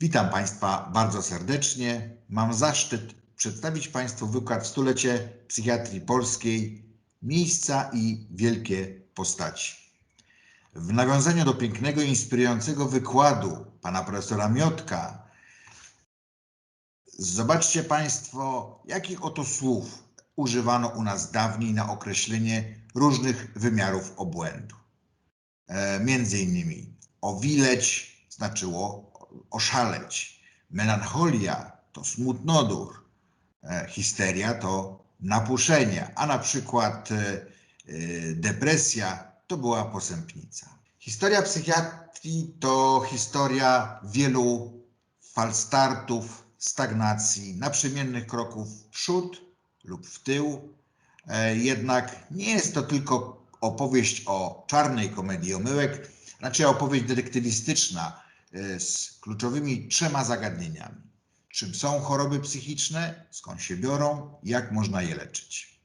Witam Państwa bardzo serdecznie. Mam zaszczyt przedstawić Państwu wykład Stulecie Psychiatrii Polskiej Miejsca i wielkie postaci. W nawiązaniu do pięknego inspirującego wykładu pana profesora Miotka, zobaczcie Państwo, jakich oto słów używano u nas dawniej na określenie różnych wymiarów obłędu. E, między innymi owileć znaczyło oszaleć. Melancholia to smutnodór. E, Histeria to napuszenie, a na przykład e, e, depresja to była posępnica. Historia psychiatrii to historia wielu falstartów, stagnacji, naprzemiennych kroków w przód lub w tył. E, Jednak nie jest to tylko opowieść o czarnej komedii omyłek, raczej opowieść detektywistyczna, e, z kluczowymi trzema zagadnieniami. Czym są choroby psychiczne, skąd się biorą, jak można je leczyć.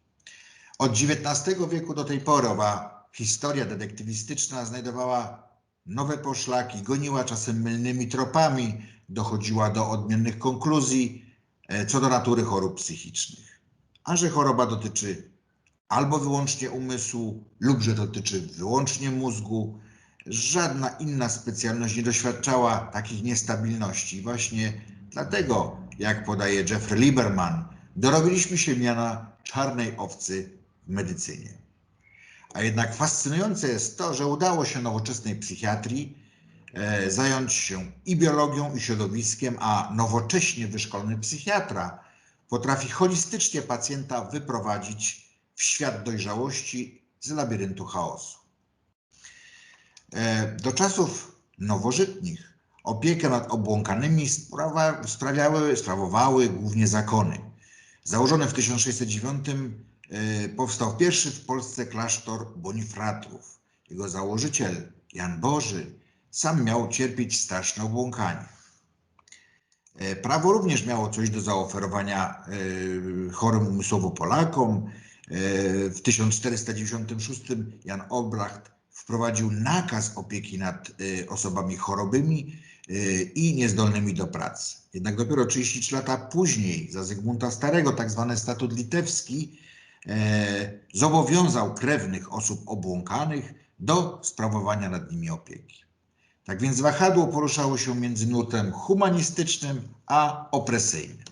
Od XIX wieku do tej pory owa historia detektywistyczna znajdowała nowe poszlaki, goniła czasem mylnymi tropami, dochodziła do odmiennych konkluzji e, co do natury chorób psychicznych. A że choroba dotyczy albo wyłącznie umysłu, lub że dotyczy wyłącznie mózgu, żadna inna specjalność nie doświadczała takich niestabilności. Właśnie dlatego, jak podaje Jeffrey Lieberman, dorobiliśmy się miana czarnej owcy w medycynie. A jednak fascynujące jest to, że udało się nowoczesnej psychiatrii e, zająć się i biologią, i środowiskiem, a nowocześnie wyszkolony psychiatra potrafi holistycznie pacjenta wyprowadzić w świat dojrzałości z labiryntu chaosu. E, Do czasów nowożytnich opiekę nad obłąkanymi sprawa, sprawiały, sprawowały głównie zakony. Założony w 1609 e, powstał pierwszy w Polsce klasztor Bonifratrów. Jego założyciel, Jan Boży, sam miał cierpieć straszne obłąkanie. E, Prawo również miało coś do zaoferowania e, chorym umysłowo Polakom. E, W 1496 Jan Olbracht wprowadził nakaz opieki nad e, osobami chorobymi e, i niezdolnymi do pracy. Jednak dopiero 33 lata później, za Zygmunta Starego, tak zwany statut litewski, e, zobowiązał krewnych osób obłąkanych do sprawowania nad nimi opieki. Tak więc wahadło poruszało się między nurtem humanistycznym a opresyjnym.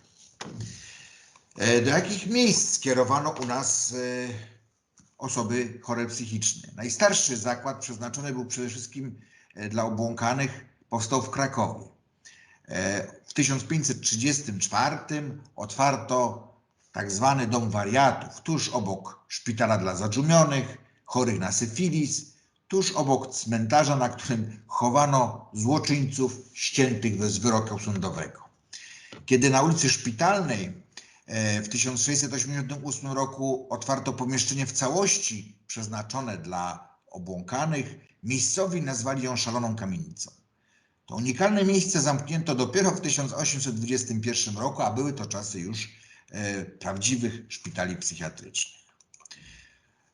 E, Do jakich miejsc skierowano u nas e, osoby chore psychicznie? Najstarszy zakład przeznaczony był przede wszystkim e, dla obłąkanych, powstał w Krakowie. E, W 1534 otwarto tak zwany dom wariatów tuż obok szpitala dla zadżumionych, chorych na syfilis, tuż obok cmentarza, na którym chowano złoczyńców ściętych bez wyroku sądowego. Kiedy na ulicy Szpitalnej e, w 1688 roku otwarto pomieszczenie w całości przeznaczone dla obłąkanych, miejscowi nazwali ją szaloną kamienicą. To unikalne miejsce zamknięto dopiero w 1821 roku, a były to czasy już prawdziwych szpitali psychiatrycznych.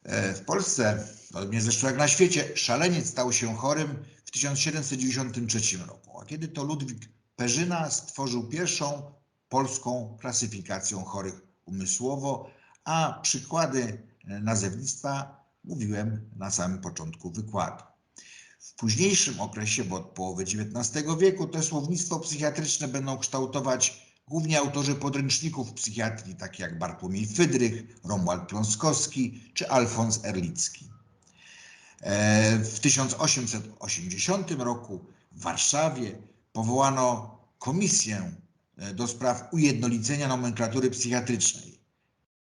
E, W Polsce, podobnie zresztą jak na świecie, szaleniec stał się chorym w 1793 roku, a kiedy to Ludwik Perzyna stworzył pierwszą polską klasyfikację chorych umysłowo, a przykłady e, nazewnictwa mówiłem na samym początku wykładu. W późniejszym okresie, bo od połowy XIX wieku, to słownictwo psychiatryczne będą kształtować głównie autorzy podręczników psychiatrii, takie jak Bartłomiej Fydrych, Romuald Pląskowski czy Alfons Erlicki. E, W 1880 roku w Warszawie powołano komisję e, do spraw ujednolicenia nomenklatury psychiatrycznej,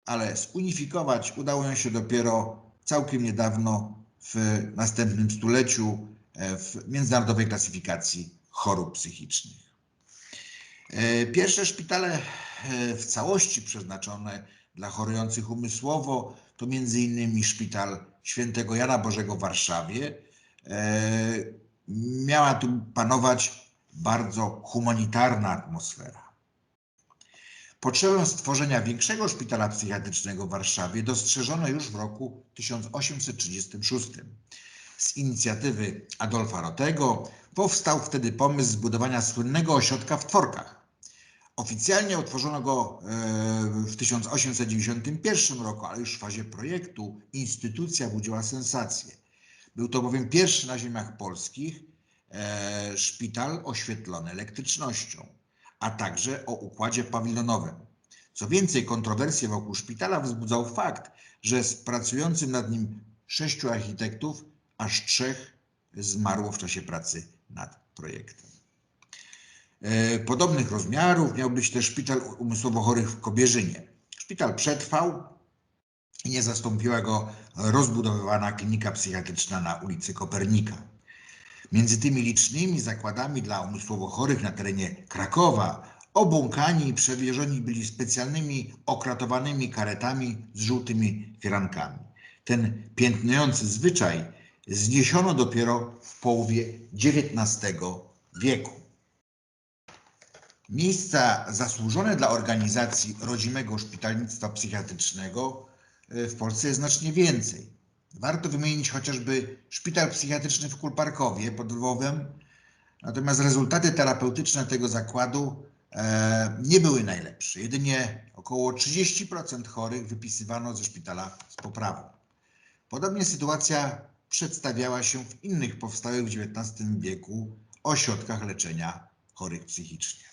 ale zunifikować udało ją się dopiero całkiem niedawno w następnym stuleciu e, w międzynarodowej klasyfikacji chorób psychicznych. E, Pierwsze szpitale e, w całości przeznaczone dla chorujących umysłowo to innymi szpital świętego Jana Bożego w Warszawie. E, Miała tu panować bardzo humanitarna atmosfera. Potrzebę stworzenia większego szpitala psychiatrycznego w Warszawie dostrzeżono już w roku 1836. Z inicjatywy Adolfa Rotego powstał wtedy pomysł zbudowania słynnego ośrodka w Tworkach. Oficjalnie otworzono go e, w 1891 roku, ale już w fazie projektu instytucja budziła sensację. Był to bowiem pierwszy na ziemiach polskich e, szpital oświetlony elektrycznością, a także o układzie pawilonowym. Co więcej, kontrowersje wokół szpitala wzbudzał fakt, że z pracującym nad nim sześciu architektów, aż trzech zmarło w czasie pracy nad projektem. E, Podobnych rozmiarów miał być też szpital umysłowo chorych w Kobierzynie. Szpital przetrwał i nie zastąpiła go rozbudowywana klinika psychiatryczna na ulicy Kopernika. Między tymi licznymi zakładami dla umysłowo chorych na terenie Krakowa obłąkani i przewieżeni byli specjalnymi okratowanymi karetami z żółtymi firankami. Ten piętnujący zwyczaj zniesiono dopiero w połowie XIX wieku. Miejsca zasłużone dla organizacji rodzimego szpitalnictwa psychiatrycznego e, w Polsce jest znacznie więcej. Warto wymienić chociażby szpital psychiatryczny w Kulparkowie pod Lwowem, natomiast rezultaty terapeutyczne tego zakładu e, nie były najlepsze. Jedynie około 30% chorych wypisywano ze szpitala z poprawą. Podobnie sytuacja przedstawiała się w innych powstałych w XIX wieku ośrodkach leczenia chorych psychicznie.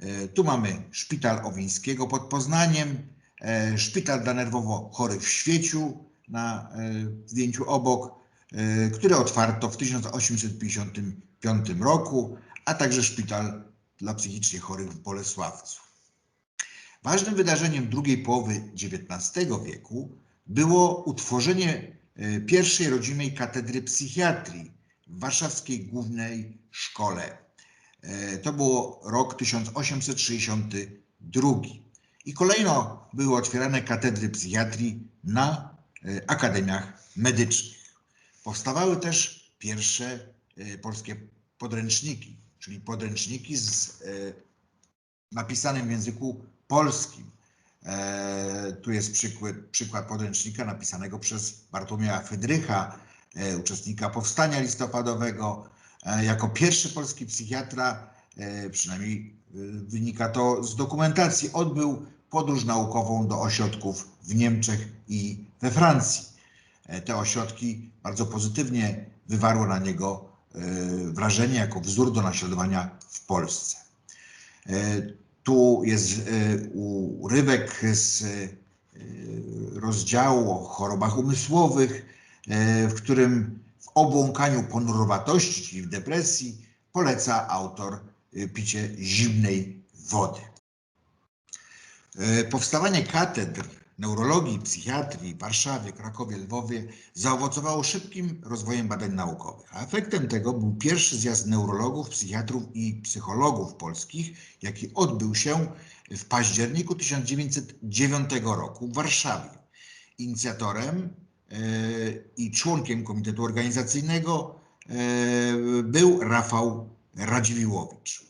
E, Tu mamy szpital Owińskiego pod Poznaniem, e, szpital dla nerwowo chorych w Świeciu na e, zdjęciu obok, e, który otwarto w 1855 roku, a także szpital dla psychicznie chorych w Bolesławcu. Ważnym wydarzeniem drugiej połowy XIX wieku było utworzenie pierwszej rodzimej katedry psychiatrii w Warszawskiej Głównej Szkole. E, To było rok 1862. I kolejno były otwierane katedry psychiatrii na e, akademiach medycznych. Powstawały też pierwsze e, polskie podręczniki, czyli podręczniki z napisanym w języku polskim. Tu jest przykład, przykład podręcznika napisanego przez Bartłomieja Fydrycha, e, uczestnika powstania listopadowego. E, Jako pierwszy polski psychiatra, e, przynajmniej e, wynika to z dokumentacji, odbył podróż naukową do ośrodków w Niemczech i we Francji. Te ośrodki bardzo pozytywnie wywarło na niego wrażenie jako wzór do naśladowania w Polsce. Tu jest urywek z rozdziału o chorobach umysłowych, w którym obłąkaniu ponurowatości, w depresji, poleca autor e, picie zimnej wody. E, Powstawanie katedr neurologii, psychiatrii w Warszawie, Krakowie, Lwowie zaowocowało szybkim rozwojem badań naukowych. A efektem tego był pierwszy zjazd neurologów, psychiatrów i psychologów polskich, jaki odbył się w październiku 1909 roku w Warszawie. Inicjatorem i członkiem komitetu organizacyjnego e, był Rafał Radziwiłowicz.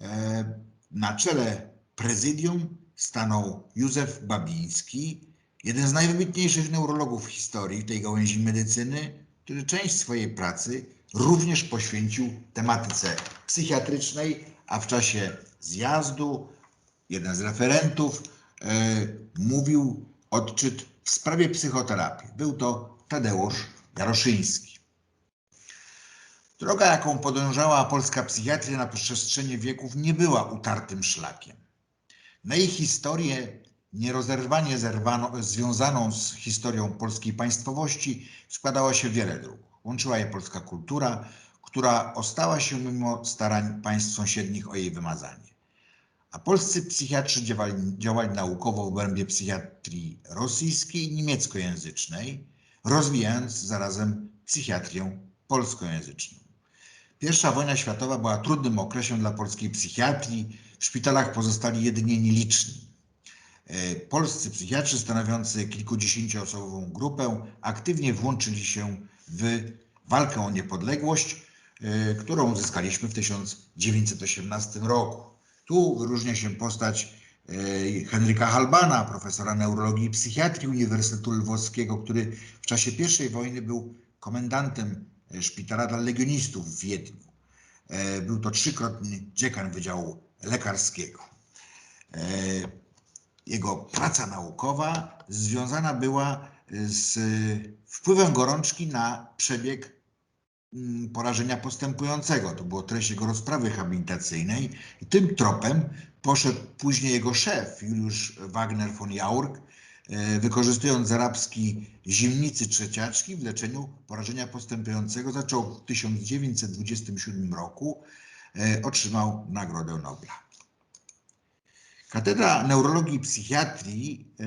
E, Na czele prezydium stanął Józef Babiński, jeden z najwybitniejszych neurologów w historii tej gałęzi medycyny, który część swojej pracy również poświęcił tematyce psychiatrycznej, a w czasie zjazdu jeden z referentów e, mówił odczyt w sprawie psychoterapii. Był to Tadeusz Jaroszyński. Droga, jaką podążała polska psychiatria na przestrzeni wieków, nie była utartym szlakiem. Na jej historię nierozerwanie zerwano, związaną z historią polskiej państwowości składało się wiele dróg. Łączyła je polska kultura, która ostała się mimo starań państw sąsiednich o jej wymazanie. A polscy psychiatrzy działali, działali naukowo w obrębie psychiatrii rosyjskiej i niemieckojęzycznej, rozwijając zarazem psychiatrię polskojęzyczną. Pierwsza wojna światowa była trudnym okresem dla polskiej psychiatrii. W szpitalach pozostali jedynie nieliczni. E, Polscy psychiatrzy stanowiący kilkudziesięcioosobową grupę aktywnie włączyli się w walkę o niepodległość, e, którą uzyskaliśmy w 1918 roku. Tu wyróżnia się postać e, Henryka Halbana, profesora neurologii i psychiatrii Uniwersytetu Lwowskiego, który w czasie I wojny był komendantem e, szpitala dla legionistów w Wiedniu. E, Był to trzykrotny dziekan Wydziału Lekarskiego. Jego praca naukowa związana była z wpływem gorączki na przebieg porażenia postępującego. To było treść jego rozprawy habilitacyjnej i tym tropem poszedł później jego szef, Juliusz Wagner von Jaurk, e, wykorzystując z arabski zimnicy trzeciaczki w leczeniu porażenia postępującego, zaczął w 1927 roku, e, otrzymał Nagrodę Nobla. Katedra Neurologii i Psychiatrii, e,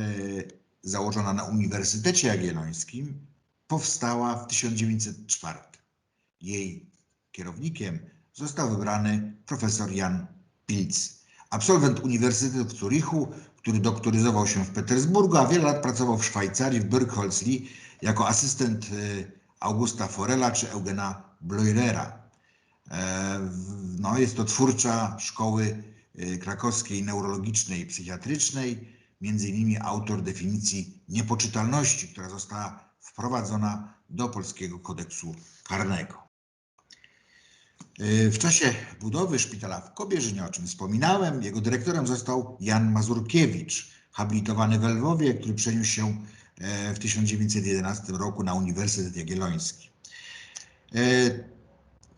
założona na Uniwersytecie Jagiellońskim, powstała w 1904. Jej kierownikiem został wybrany profesor Jan Pilz, absolwent Uniwersytetu w Zurichu, który doktoryzował się w Petersburgu, a wiele lat pracował w Szwajcarii, w Birkholzli, jako asystent e, Augusta Forela czy Eugena Bloirera. E, No, jest to twórcza szkoły e, krakowskiej neurologicznej i psychiatrycznej, między innymi autor definicji niepoczytalności, która została wprowadzona do polskiego kodeksu karnego. E, W czasie budowy szpitala w Kobierzynie, o czym wspominałem, jego dyrektorem został Jan Mazurkiewicz, habilitowany w Lwowie, który przeniósł się e, w 1911 roku na Uniwersytet Jagielloński. E,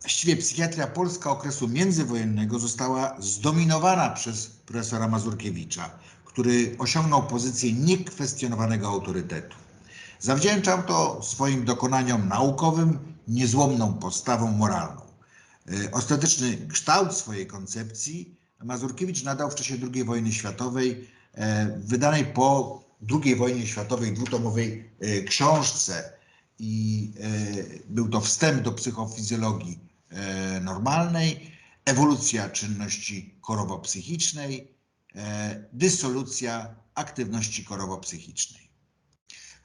Właściwie psychiatria polska okresu międzywojennego została zdominowana przez profesora Mazurkiewicza, który osiągnął pozycję niekwestionowanego autorytetu. Zawdzięczał to swoim dokonaniom naukowym, niezłomną postawą moralną. E, Ostateczny kształt swojej koncepcji Mazurkiewicz nadał w czasie II wojny światowej, e, wydanej po II wojnie światowej dwutomowej e, książce i był to wstęp do psychofizjologii normalnej, ewolucja czynności chorobo-psychicznej, e, dysolucja aktywności chorobo-psychicznej.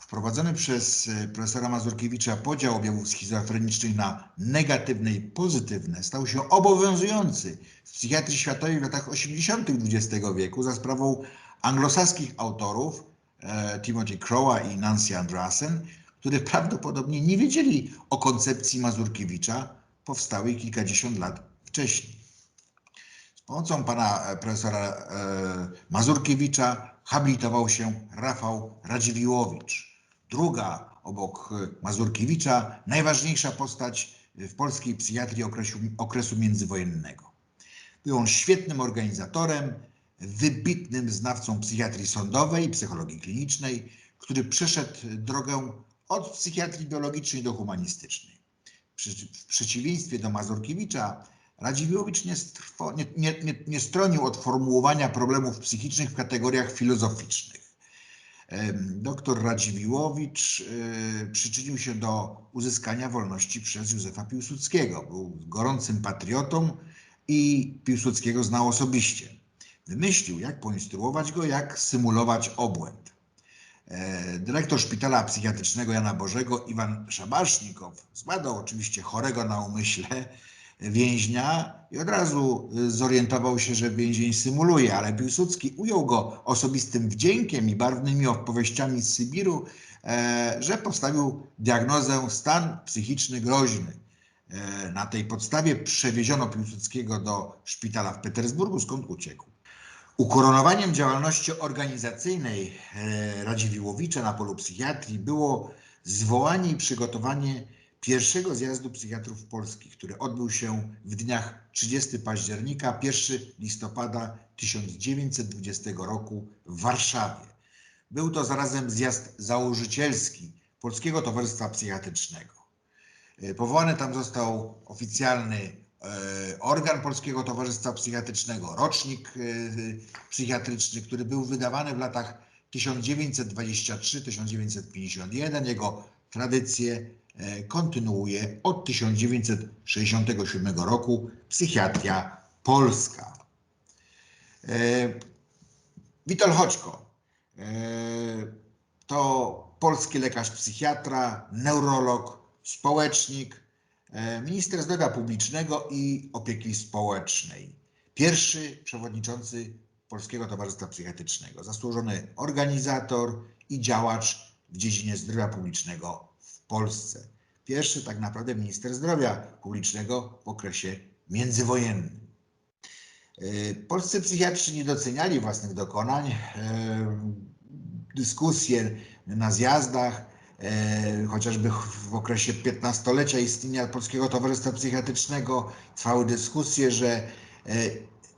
Wprowadzony przez e, profesora Mazurkiewicza podział objawów schizofrenicznych na negatywne i pozytywne stał się obowiązujący w psychiatrii światowej w latach 80. XX wieku za sprawą anglosaskich autorów e, Timothy Crowa i Nancy Andreasen, którzy prawdopodobnie nie wiedzieli o koncepcji Mazurkiewicza powstałej kilkadziesiąt lat wcześniej. Z pomocą pana e, profesora Mazurkiewicza habilitował się Rafał Radziwiłowicz. Druga obok e, Mazurkiewicza najważniejsza postać w polskiej psychiatrii okresu, okresu międzywojennego. Był on świetnym organizatorem, wybitnym znawcą psychiatrii sądowej i psychologii klinicznej, który przeszedł drogę od psychiatrii biologicznej do humanistycznej. W przeciwieństwie do Mazurkiewicza, Radziwiłowicz nie, nie, nie, nie stronił od formułowania problemów psychicznych w kategoriach filozoficznych. Doktor Radziwiłowicz e, przyczynił się do uzyskania wolności przez Józefa Piłsudskiego. Był gorącym patriotą i Piłsudskiego znał osobiście. Wymyślił, jak poinstruować go, jak symulować obłęd. E, Dyrektor szpitala psychiatrycznego Jana Bożego, Iwan Szabasznikow, zbadał oczywiście chorego na umyśle więźnia i od razu y, zorientował się, że więzień symuluje, ale Piłsudski ujął go osobistym wdziękiem i barwnymi opowieściami z Sybiru, e, że postawił diagnozę stan psychiczny groźny. E, Na tej podstawie przewieziono Piłsudskiego do szpitala w Petersburgu, skąd uciekł. Ukoronowaniem działalności organizacyjnej e, Radziwiłowicza na polu psychiatrii było zwołanie i przygotowanie pierwszego zjazdu psychiatrów polskich, który odbył się w dniach 30 października, 1 listopada 1920 roku w Warszawie. Był to zarazem zjazd założycielski Polskiego Towarzystwa Psychiatrycznego. E, Powołany tam został oficjalny e, organ Polskiego Towarzystwa Psychiatrycznego, rocznik e, psychiatryczny, który był wydawany w latach 1923-1951. Jego tradycję e, kontynuuje od 1967 roku psychiatria polska. E, Witold Choćko e, to polski lekarz psychiatra, neurolog, społecznik, e, minister zdrowia publicznego i opieki społecznej. Pierwszy przewodniczący Polskiego Towarzystwa Psychiatrycznego, zasłużony organizator i działacz w dziedzinie zdrowia publicznego Polsce. Pierwszy tak naprawdę minister zdrowia publicznego w okresie międzywojennym. E, Polscy psychiatrzy nie doceniali własnych dokonań. E, Dyskusje na zjazdach, e, chociażby w okresie 15-lecia istnienia Polskiego Towarzystwa Psychiatrycznego, trwały dyskusje, że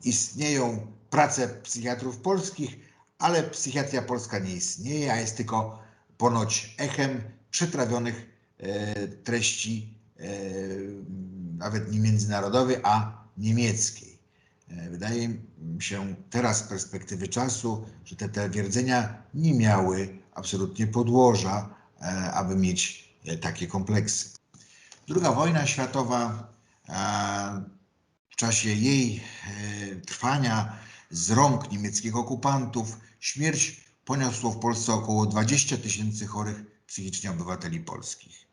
istnieją prace psychiatrów polskich, ale psychiatria polska nie istnieje, a jest tylko ponoć echem przetrawionych treści, nawet nie międzynarodowej, a niemieckiej. E, Wydaje mi się teraz z perspektywy czasu, że te twierdzenia nie miały absolutnie podłoża, e, aby mieć e, takie kompleksy. Druga wojna światowa w czasie jej trwania z rąk niemieckich okupantów śmierć poniosło w Polsce około 20 tysięcy chorych psychicznie obywateli polskich.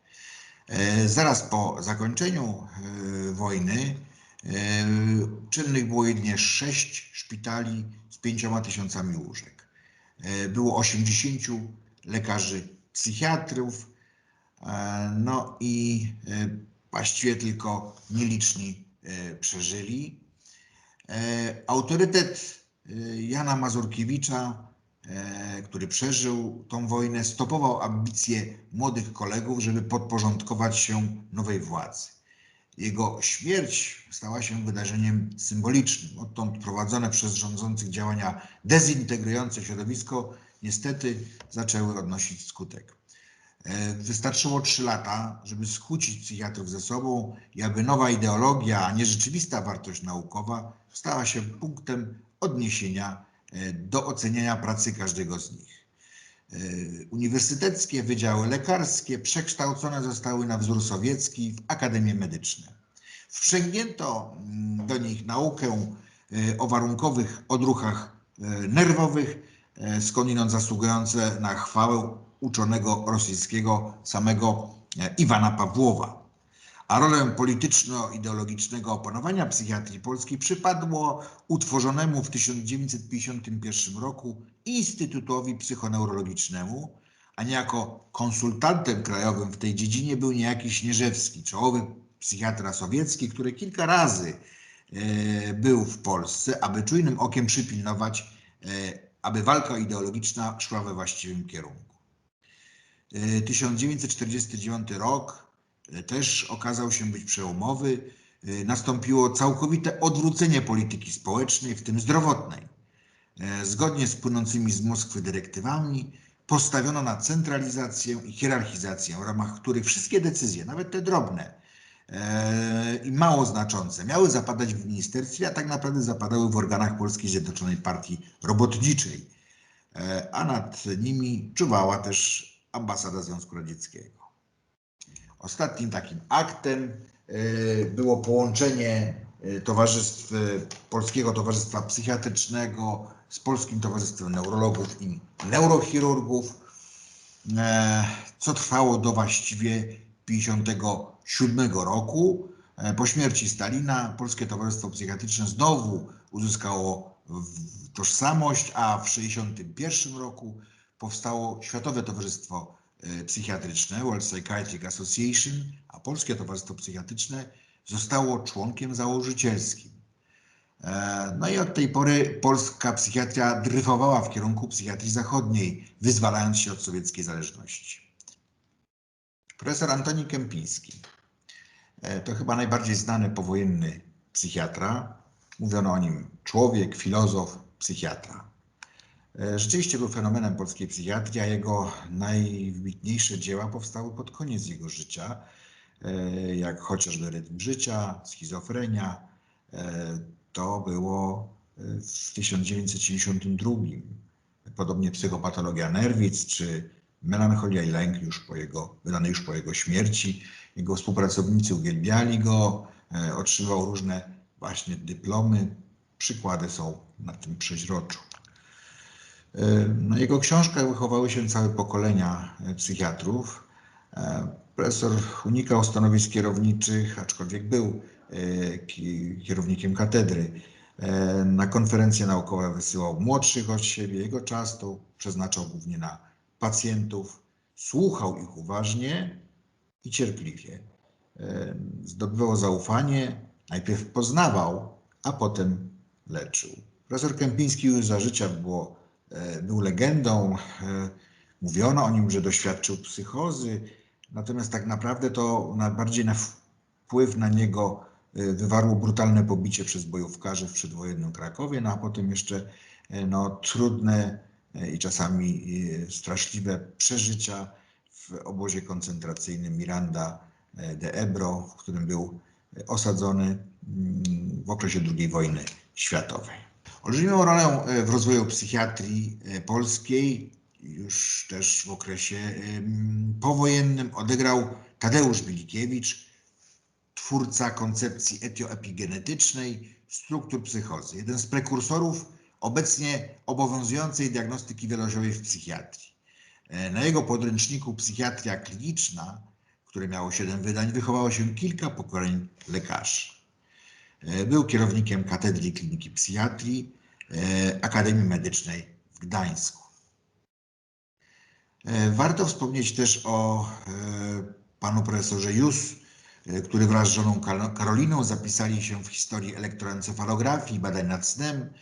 Zaraz po zakończeniu wojny Czynnych było jedynie sześć szpitali z pięcioma tysiącami łóżek. Było 80 lekarzy psychiatrów, no i właściwie tylko nieliczni przeżyli. Autorytet Jana Mazurkiewicza, który przeżył tą wojnę, stopował ambicje młodych kolegów, żeby podporządkować się nowej władzy. Jego śmierć stała się wydarzeniem symbolicznym. Odtąd prowadzone przez rządzących działania dezintegrujące środowisko niestety zaczęły odnosić skutek. E, wystarczyło trzy lata, żeby skłócić psychiatrów ze sobą i aby nowa ideologia, a nie rzeczywista wartość naukowa stała się punktem odniesienia e, do oceniania pracy każdego z nich. E, uniwersyteckie wydziały lekarskie przekształcone zostały na wzór sowiecki w akademie medyczne. Wprzęgnięto mm, do nich naukę e, o warunkowych odruchach e, nerwowych, skądinąd zasługujące na chwałę uczonego rosyjskiego samego Iwana Pawłowa a rolę polityczno-ideologicznego opanowania psychiatrii polskiej przypadło utworzonemu w 1951 roku Instytutowi Psychoneurologicznemu, a niejako konsultantem krajowym w tej dziedzinie był niejaki Śnieżewski, czołowy psychiatra sowiecki, który kilka razy e, był w Polsce, aby czujnym okiem przypilnować, e, aby walka ideologiczna szła we właściwym kierunku. 1949 e, rok też okazał się być przełomowy. E, nastąpiło całkowite odwrócenie polityki społecznej, w tym zdrowotnej. E, zgodnie z płynącymi z Moskwy dyrektywami postawiono na centralizację i hierarchizację, w ramach których wszystkie decyzje, nawet te drobne i mało znaczące, miały zapadać w ministerstwie, a tak naprawdę zapadały w organach Polskiej Zjednoczonej Partii Robotniczej. A nad nimi czuwała też ambasada Związku Radzieckiego. Ostatnim takim aktem e, było połączenie e, Towarzystw, e, Polskiego Towarzystwa Psychiatrycznego z Polskim Towarzystwem Neurologów i Neurochirurgów, co trwało do właściwie 1957 roku. Po śmierci Stalina Polskie Towarzystwo Psychiatryczne znowu uzyskało tożsamość, a w 1961 roku powstało Światowe Towarzystwo psychiatryczne, World Psychiatric Association, a Polskie Towarzystwo Psychiatryczne zostało członkiem założycielskim. E, no i od tej pory polska psychiatria dryfowała w kierunku psychiatrii zachodniej, wyzwalając się od sowieckiej zależności. Profesor Antoni Kępiński e, to chyba najbardziej znany powojenny psychiatra. Mówiono o nim człowiek, filozof, psychiatra. E, rzeczywiście był fenomenem polskiej psychiatrii, a jego najwybitniejsze dzieła powstały pod koniec jego życia, e, jak chociażby rytm życia, schizofrenia. E, to było w 1972. Podobnie psychopatologia nerwic czy melancholia i lęk już po jego, wydane już po jego śmierci. Jego współpracownicy uwielbiali go, otrzymywał różne właśnie dyplomy. Przykłady są na tym przeźroczu. Na jego książkach wychowały się całe pokolenia e, psychiatrów. E, Profesor unikał stanowisk kierowniczych, aczkolwiek był e, ki- kierownikiem katedry. Na konferencje naukowe wysyłał młodszych od siebie. Jego czas to przeznaczał głównie na pacjentów. Słuchał ich uważnie i cierpliwie. Zdobywał zaufanie, najpierw poznawał, a potem leczył. Profesor Kępiński już za życia było, był legendą. E, Mówiono o nim, że doświadczył psychozy, natomiast tak naprawdę to najbardziej na wpływ na niego e, wywarło brutalne pobicie przez bojówkarzy w przedwojennym Krakowie, no a potem jeszcze e, no, trudne e, i czasami e, straszliwe przeżycia w obozie koncentracyjnym Miranda e, de Ebro, w którym był e, osadzony mm, w okresie II wojny światowej. Olbrzymią rolę e, w rozwoju psychiatrii e, polskiej już też w okresie powojennym odegrał Tadeusz Bilikiewicz, twórca koncepcji etioepigenetycznej struktur psychozy. Jeden z prekursorów obecnie obowiązującej diagnostyki wieloziowej w psychiatrii. E, Na jego podręczniku Psychiatria kliniczna, które miało siedem wydań, wychowało się kilka pokoleń lekarzy. E, Był kierownikiem Katedry Kliniki Psychiatrii e, Akademii Medycznej w Gdańsku. E, Warto wspomnieć też o panu profesorze Jus, który wraz z żoną Karoliną zapisali się w historii elektroencefalografii, badań nad snem.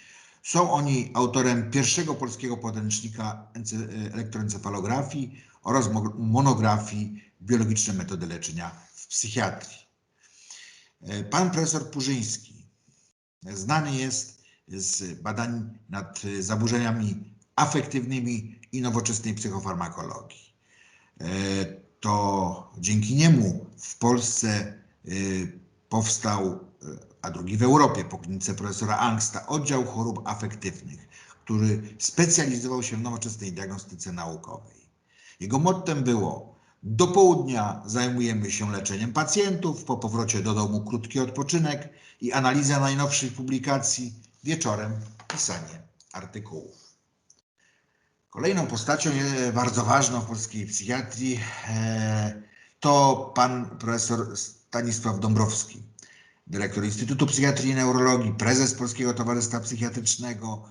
Są oni autorem pierwszego polskiego podręcznika ence- elektroencefalografii oraz mo- monografii Biologiczne metody leczenia w psychiatrii. E, Pan profesor Purzyński znany jest z badań nad zaburzeniami afektywnymi i nowoczesnej psychofarmakologii. E, To dzięki niemu w Polsce e, powstał, a drugi w Europie, po klinice profesora Angsta, oddział chorób afektywnych, który specjalizował się w nowoczesnej diagnostyce naukowej. Jego mottem było: do południa zajmujemy się leczeniem pacjentów, po powrocie do domu krótki odpoczynek i analiza najnowszych publikacji, wieczorem pisanie artykułów. Kolejną postacią e, bardzo ważną w polskiej psychiatrii e, to pan profesor Stanisław Dąbrowski, dyrektor Instytutu Psychiatrii i Neurologii, prezes Polskiego Towarzystwa Psychiatrycznego,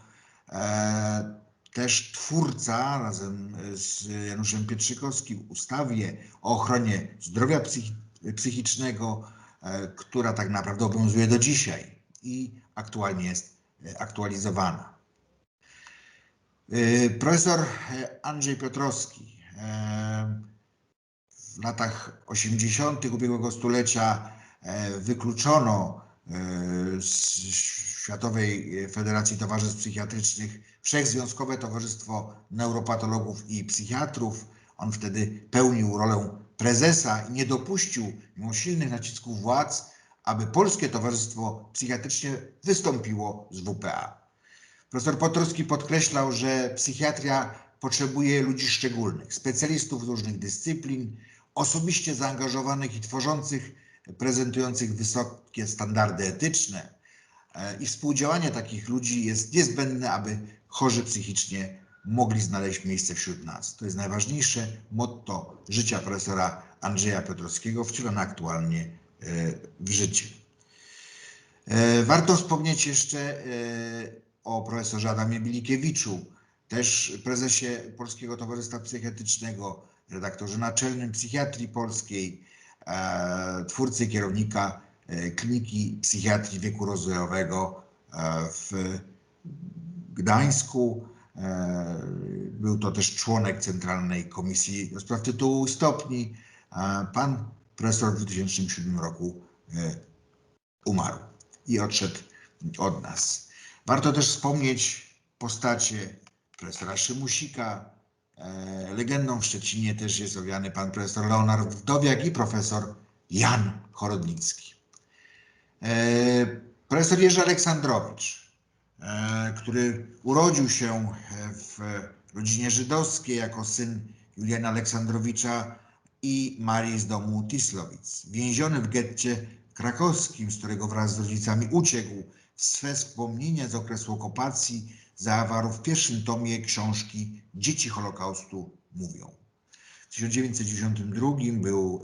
e, też twórca razem z Januszem Pietrzykowskim ustawie o ochronie zdrowia psychi- psychicznego, e, która tak naprawdę obowiązuje do dzisiaj i aktualnie jest e, aktualizowana. Profesor e, Andrzej Piotrowski e, w latach 80. ubiegłego stulecia e, wykluczono e, Światowej Federacji Towarzystw Psychiatrycznych Wszechzwiązkowe Towarzystwo Neuropatologów i Psychiatrów. On wtedy pełnił rolę prezesa i nie dopuścił, mimo silnych nacisków władz, aby Polskie Towarzystwo Psychiatryczne wystąpiło z WPA. Profesor Potrowski podkreślał, że psychiatria potrzebuje ludzi szczególnych, specjalistów z różnych dyscyplin, osobiście zaangażowanych i tworzących, prezentujących wysokie standardy etyczne. E, I współdziałanie takich ludzi jest niezbędne, aby chorzy psychicznie mogli znaleźć miejsce wśród nas. To jest najważniejsze motto życia profesora Andrzeja Piotrowskiego, wcielone aktualnie e, w życie. E, Warto wspomnieć jeszcze o profesorze Adamie Bilikiewiczu, też prezesie Polskiego Towarzystwa Psychiatrycznego, redaktorze naczelnym psychiatrii polskiej, twórcy kierownika e, Kliniki Psychiatrii Wieku Rozwojowego e, w Gdańsku. E, Był to też członek Centralnej Komisji do Spraw Tytułu i Stopni. E, Pan profesor w 2007 roku e, umarł i odszedł od nas. Warto też wspomnieć postacie profesora Szymusika. E, Legendą w Szczecinie też jest owiany pan profesor Leonard Wdowiak i profesor Jan Chorodnicki. E, Profesor Jerzy Aleksandrowicz, e, który urodził się w rodzinie żydowskiej jako syn Juliana Aleksandrowicza i Marii z domu Tislowic. Więziony w getcie krakowskim, z którego wraz z rodzicami uciekł, swe wspomnienia z okresu okupacji zawarł w pierwszym tomie książki Dzieci Holokaustu mówią. W 1992 był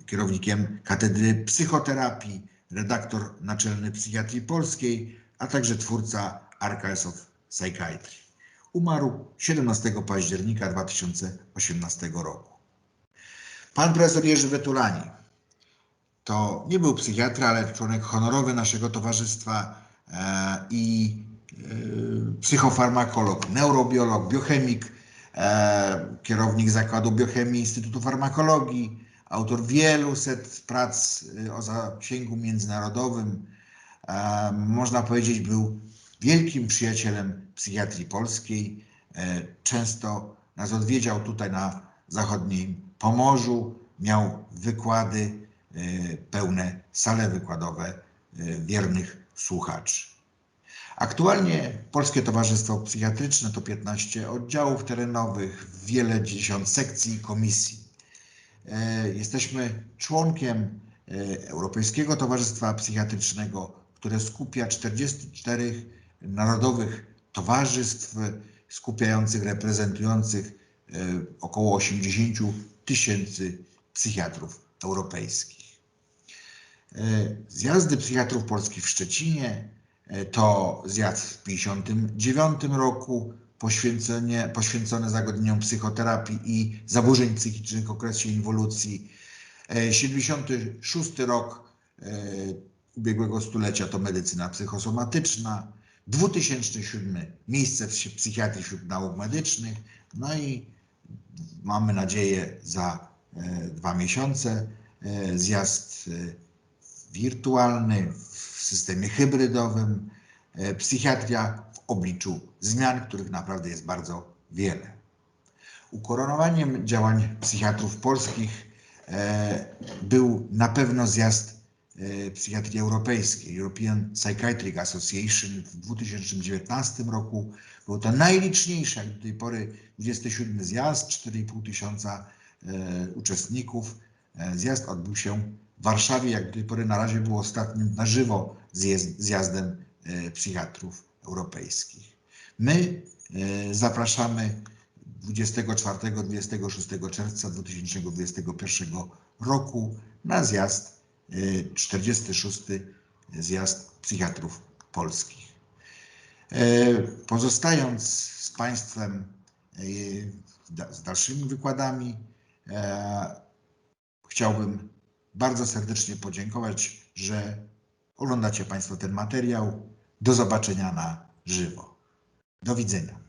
e, kierownikiem Katedry Psychoterapii, redaktor naczelny Psychiatrii Polskiej, a także twórca Archives of Psychiatry. Umarł 17 października 2018 roku. Pan profesor Jerzy Wetulani to nie był psychiatra, ale członek honorowy naszego towarzystwa e, i psychofarmakolog, neurobiolog, biochemik, e, kierownik Zakładu Biochemii Instytutu Farmakologii, autor wielu set prac e, o zasięgu międzynarodowym. E, można powiedzieć, był wielkim przyjacielem psychiatrii polskiej. E, Często nas odwiedział tutaj na zachodnim Pomorzu, miał wykłady e, pełne sale wykładowe wiernych słuchaczy. Aktualnie Polskie Towarzystwo Psychiatryczne to 15 oddziałów terenowych, wiele dziesiąt sekcji i komisji. E, Jesteśmy członkiem e, Europejskiego Towarzystwa Psychiatrycznego, które skupia 44 narodowych towarzystw skupiających, reprezentujących e, około 80 tysięcy psychiatrów europejskich. Zjazdy psychiatrów polskich w Szczecinie to zjazd w 1959 roku poświęcenie, poświęcony zagadnieniom psychoterapii i zaburzeń psychicznych w okresie inwolucji. E, 76 rok e, ubiegłego stulecia to medycyna psychosomatyczna. 2007 miejsce w psychiatrii wśród nauk medycznych. No i mamy nadzieję za e, dwa miesiące e, zjazd e, wirtualny w systemie hybrydowym, e, psychiatria w obliczu zmian, których naprawdę jest bardzo wiele. Ukoronowaniem działań psychiatrów polskich e, był na pewno zjazd e, psychiatrii europejskiej, European Psychiatric Association w 2019 roku. Był to najliczniejszy jak do tej pory 27 zjazd, 4,5 tysiąca uczestników. Zjazd odbył się w Warszawie, jak do tej pory na razie był ostatnim na żywo zjazdem e, psychiatrów europejskich. My e, zapraszamy 24-26 czerwca 2021 roku na zjazd, e, 46. zjazd psychiatrów polskich. E, Pozostając z Państwem e, z dalszymi wykładami, e, chciałbym bardzo serdecznie podziękować, że oglądacie Państwo ten materiał. Do zobaczenia na żywo. Do widzenia.